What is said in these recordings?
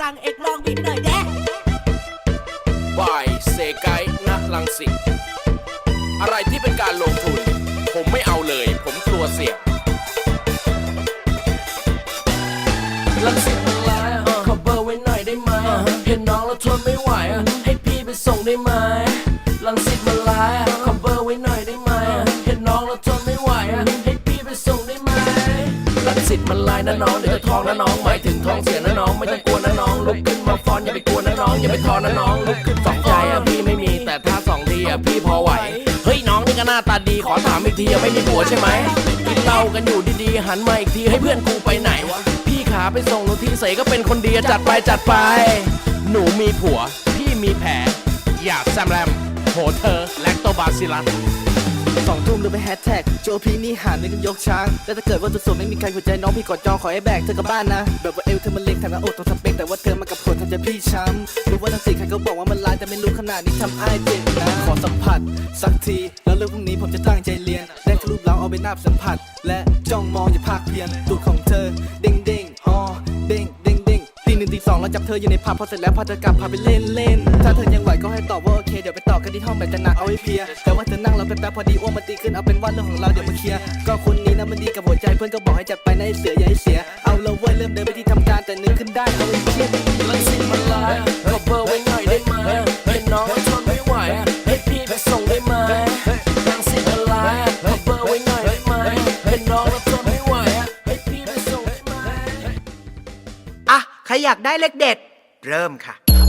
จังเอกลองบินหน่อยแดะบายเซไกณลังสิตอะไรที่เป็นการลงทุน ผมไม่เอาเลย ผมกลัวเสี่ยงลังสิตมันร้ายอะขอเบอร์ไว้หน่อยได้ไหมเห็นน้องแล้วทนไม่ไหวให้พี่ไปส่งได้ไหมลังสิตมันร้ายอ่ สิทธิ์มันลายนะน้องเดี๋ยวจะทองนะน้องไม่ถึงทองเสียนะน้องไม่ต้องกลัวนะน้องลุกขึ้นมาฟอนอย่าไปกลัวนะน้องอย่าไปท้อนะน้องลุกขึ้นสองใจอะพี่ไม่มีแต่ถ้าสองทีอะพี่พอไหวเฮ้ยน้องนี่ก็หน้าตาดีขอถามอีกทียังไม่มีผัวใช่ไหมกินเหล้ากันอยู่ดีๆหันมาอีกทีให้เพื่อนกูไปไหนวะพี่ขาไปส่งหนูทีเสก็เป็นคนดีจัดไปจัดไป หนูมีผัว พี่มีแผลอยากแซมแรมโหเธอแลคโตบาซิลัส สองทุ่มหรือไปแฮชแท็กโจพีนี่หาเงินกันยกช้าง แต่ถ้าเกิดว่าจุดสุดไม่มีใครหัวใจน้องพี่กอดจองขอให้แบกเธอกลับบ้านนะ แบบว่าเอวเธอมันเล็กแถมน้าอกต้องทำเป็นแต่ว่าเธอมากับคนทำใจพี่ช้ำรู้ว่าทั้งสี่ใครก็บอกว่ามันลายแต่ไม่รู้ขนาดนี้ทำไอ้ายเจ็บนะขอสัมผัสสักที แล้วเรื่องพรุ่งนี้ผมจะตั้งใจเรียนได้รูปเราเอาไปนับสัมผัส และจ้องมองอย่าพากเพียนดูของเธอเด้งเด้งอ๋อเด้งเด้งเด้งตีหนึ่งตีสองแล้วจับเธออยู่ในภาพพอเสร็จแล้วพาเธอกลับพาไปเล่นเล่นถ้าเธอยังไหวก็ให้ต่อ ห้องแบบจะหนักเอาไห้เพีย แต่ว่าเธอนั่งเราแป๊บๆพอดีอ้วนมันตีขึ้นเอาเป็นว่าเรื่องของเราเดี๋ยวมาเคลียร์ ก็คนนี้นะมันดีกับหัวใจเพื่อนก็บอกให้จัดไปนะไอ้เสือใหญ่เสีย เอาละเว้ยเริ่มเดินไปที่ทำการแต่นึกขึ้นได้เอาไอ้เพี้ยลังสิตมันลายขอเบอร์ไว้หน่อยได้ไหมเป็นน้องทนไม่ไหวให้พี่ไปส่งได้ไหมลังสิตมันลายขอเบอร์ไว้หน่อยได้ไหมเป็นน้องทนไม่ไหวให้พี่ไปส่งได้ไหม อะ ใครอยากได้เลขเด็ด เริ่มค่ะ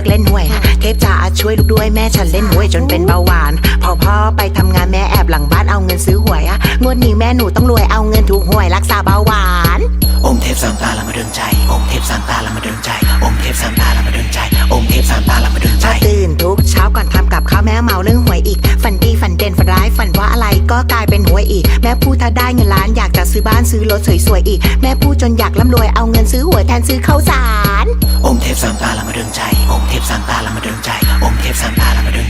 กเล่นหวย เทพจ๋าช่วยลูกด้วยแม่ฉันเล่นหวยจนเป็นเบาหวาน พอพ่อไปทำงานแม่แอบหลังบ้านเอาเงินซื้อหวยอะงวดนี้แม่หนูต้องรวยเอาเงินถูกหวยรักษาเบาหวานองค์เทพสามตาละมาดนใจองค์เทพสามตาละมาดนใจองค์เทพสามตาละมาดนใจองค์เทพสามตาละมาดนใจพอตื่นทุกเช้าก่อนทำกับข้าวแม่เมาเรื่องหวยอีก ฝันดีฝันเด่นฝันร้ายฝันว่าอะไรก็กลายเป็นหวยอีก แม่พูดถ้าได้เงินล้านอยากจะซื้อบ้านซื้อรถสวยๆอีก แม่พูดจนอยากร่ำรวยเอาเงินซื้อหวยแทนซื้อข้าวสารองค์ เทพสามตาละมาดนใจ องค์เทพสามตาละมาดนใจ องค์เทพสามตาละมาดนใจอง